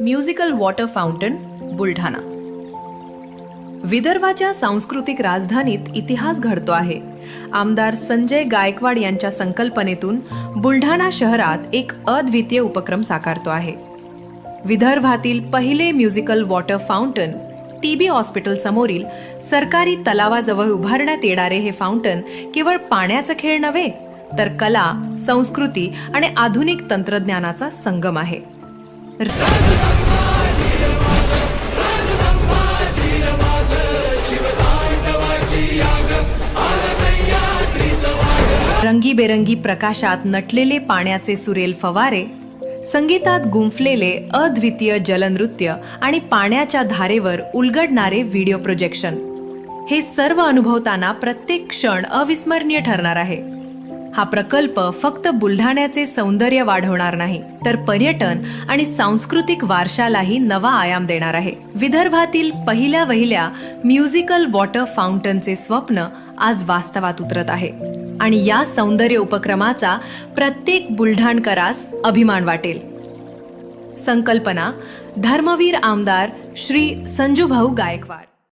Musical water fountain Buldhana. विदर्भाच्या सांस्कृतिक राजधानीत इतिहास घडतो आहे. आमदार संजय गायकवाड यांच्या संकल्पनेतून बुलढाणा शहरात एक अद्वितीय उपक्रम साकारतो आहे. विदर्भातील पहिले musical water fountain TB hospital समोरील सरकारी तलावाजवळ उभारण्यात येणारे हे फाउंटन केवळ पाण्याचं खेळ नव्हे तर कला संस्कृती आणि आधुनिक तंत्रज्ञानाचा संगम आहे. रंगीबेरंगी प्रकाशात नटलेले पाण्याचे सुरेल फवारे संगीतात गुंफलेले अद्वितीय जलनृत्य आणि पाण्याच्या धारेवर उलगडणारे व्हिडिओ प्रोजेक्शन. हे सर्व अनुभवताना प्रत्येक क्षण अविस्मरणीय ठरणार आहे. हा प्रकल्प फक्त बुलढाण्याचे सौंदर्य वाढवणार नाही तर पर्यटन आणि सांस्कृतिक वारशालाही नवा आयाम देणार आहे. विदर्भातील पहिल्या वहिल्या म्युझिकल वॉटर फाउंटनचे स्वप्न आज वास्तवात उतरत आहे. आणि या सौंदर्य उपक्रमाचा प्रत्येक बुलढाणकरास अभिमान वाटेल. संकल्पना धर्मवीर आमदार श्री संजूभाऊ गायकवाड.